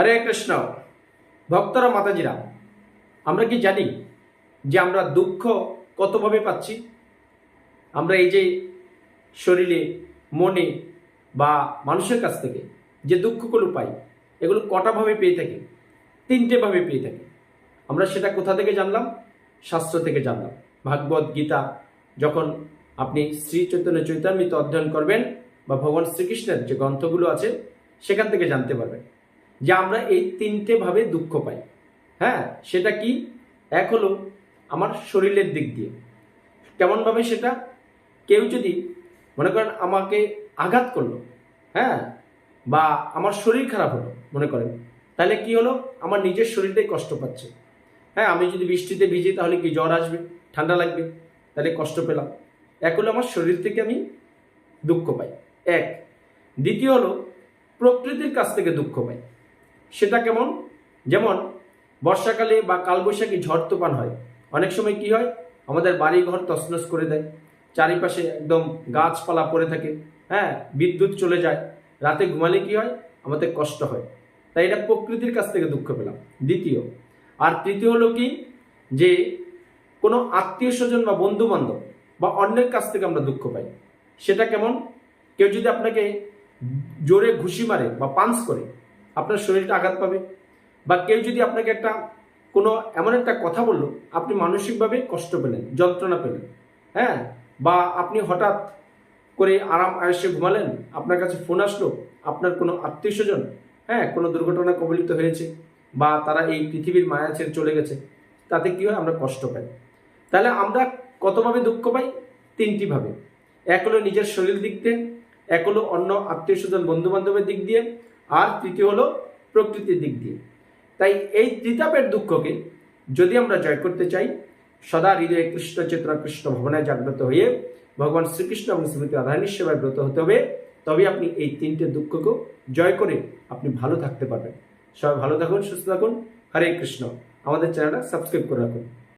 হরে কৃষ্ণ, ভক্তরা মাতাজিরা, আমরা কি জানি যে আমরা দুঃখ কতভাবে পাচ্ছি? আমরা এই যে শরীরে, মনে বা মানুষের কাছ থেকে যে দুঃখগুলো পাই, এগুলো কটাভাবে পেয়ে থাকি? তিনটে ভাবে পেয়ে থাকি। আমরা সেটা কোথা থেকে জানলাম? শাস্ত্র থেকে জানলাম। ভাগবত গীতা যখন আপনি শ্রী চৈতন্য চৈতামৃত অধ্যয়ন করবেন বা ভগবান শ্রীকৃষ্ণের যে গ্রন্থগুলো আছে, সেখান থেকে জানতে পারবেন। যে আমরা এই তিনটে ভাবে দুঃখ পাই। হ্যাঁ সেটা কি? এক হলো আমার শরীরের দিক দিয়ে। কেমনভাবে সেটা? কেউ যদি মনে করেন আমাকে আঘাত করল হ্যাঁ বা আমার শরীর খারাপ হলো মনে করেন, তাহলে কি হলো? আমার নিজের শরীরটাই কষ্ট পাচ্ছে। হ্যাঁ আমি যদি বৃষ্টিতে ভিজি তাহলে কি জ্বর আসবে? ঠান্ডা লাগবে, তাহলে কষ্ট পেলাম। এক হলো আমার শরীর থেকে আমি দুঃখ পাই। এক। দ্বিতীয় হলো প্রকৃতির কাছ থেকে দুঃখ পাই। সেটা কেমন? যেমন, বর্ষাকালে বা কালবৈশাখী ঝড় তুফান হয়। অনেক সময় কি হয়? আমাদের বাড়ি ঘর তছনছ করে দেয়। চারিপাশে একদম গাছপালা পড়ে থাকে। হ্যাঁ বিদ্যুৎ চলে যায়। রাতে ঘুমালে কি হয়? আমাদের কষ্ট হয়। তাই এটা প্রকৃতির কাছ থেকে দুঃখ পেলাম। দ্বিতীয়, আর তৃতীয় হলো কি? যে, কোনো আত্মীয় স্বজন বা বন্ধু বান্ধব বা অন্যের কাছ থেকে আমরা দুঃখ পাই। সেটা কেমন? কেউ যদি আপনাকে জোরে ঘুষি মারে বা পাঞ্চ করে আপনার শরীরটা আঘাত পাবে। বা কেউ যদি আপনাকে একটা কোনো এমন একটা কথা বলল, আপনি মানসিকভাবে কষ্ট পেলেন, যন্ত্রণা পেলেন হ্যাঁ? বা আপনি হঠাৎ করে আরাম আয়সে ঘুমালেন, আপনার কাছে ফোন আসলো, আপনার কোনো আত্মীয় স্বজন হ্যাঁ কোনো দুর্ঘটনা কবলিত হয়েছে বা তারা এই পৃথিবীর মায়া ছেড়ে চলে গেছে, তাতে কী হয়? আমরা কষ্ট পাই। তাহলে আমরা কতভাবে দুঃখ পাই? তিনটি ভাবে এক হলো নিজের শরীর দিক দিয়ে, এক হলো অন্য আত্মীয় স্বজন বন্ধু বান্ধবের দিক দিয়ে আর তৃতীয় হলো প্রকৃতির দিক দিয়ে। তাই এই ত্রিতাপের দুঃখকে যদি আমরা জয় করতে চাই, সদা হৃদয়ে কৃষ্ণ চেতনা, কৃষ্ণ ভবনায় জাগ্রত হয়ে ভগবান শ্রীকৃষ্ণ এবং শ্রীমতী রাধারানীর সেবায় ব্রত হতে হবে তবে আপনি এই তিনটে দুঃখকেও জয় করে আপনি ভালো থাকতে পারবেন। সবাই ভালো থাকুন, সুস্থ থাকুন। হরে কৃষ্ণ। আমাদের চ্যানেলটা সাবস্ক্রাইব করে রাখুন।